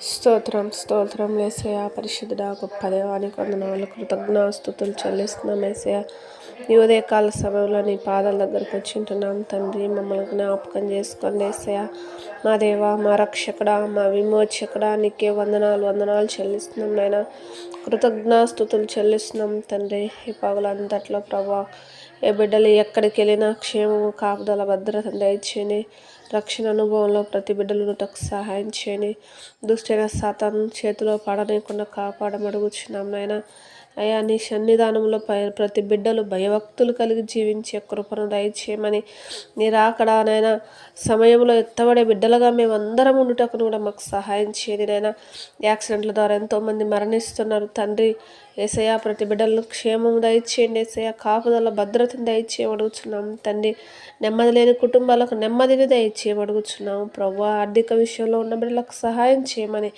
స్తోత్రం స్తోత్రం వేసయ పరిశుద్ధుడా గొప్ప దేవానికి వందనాలు కృతజ్ఞాస్తుతులు చెల్లిస్తున్నాం వేసయ ఈ ఉదయకాల సమయంలో నీ పాదాల దగ్గరకు వచ్చింటున్నాం తండ్రి. మమ్మల్ని జ్ఞాపకం చేసుకొని వేసయ మా దేవ మా రక్షకుడా మా విమోచకుడా నీకే వందనాలు వందనాలు చెల్లిస్తున్నాం నాయన. కృతజ్ఞాస్తుతులు చెల్లిస్తున్నాం తండ్రి. ఈ పగులంతట్లో ప్రభా ఏ బిడ్డలు ఎక్కడికి వెళ్ళినా క్షేమము కాపుదల భద్రత దయచేయని రక్షణ అనుభవంలో ప్రతి బిడ్డలను సహాయం చేయని దుష్టైన సాతాన్ చేతిలో పడనీయకుండా కాపాడమడుగుచున్నాం నాయన. అయ్యా నీ సన్నిధానంలో పై ప్రతి బిడ్డలు భయభక్తులు కలిగి జీవించే కృపను దయచేయమని. నీ రాకడానైనా సమయంలో ఎత్తబడే బిడ్డలుగా మేము అందరం ఉండుటకును కూడా మాకు సహాయం చేయని నైనా యాక్సిడెంట్ల ద్వారా ఎంతోమంది మరణిస్తున్నారు. తండ్రి ఏసయ్య ప్రతి బిడ్డలను క్షేమం దయచేయండి ఏసయ్య. కాపుదల భద్రతను దయచేయమడుగుతున్నాం తండ్రి నెమ్మది లేని కుటుంబాలకు నెమ్మదిని దయచేయమడుగుచున్నాం ప్రభు ఆర్థిక విషయంలో ఉన్న బిడ్డలకు సహాయం చేయమని.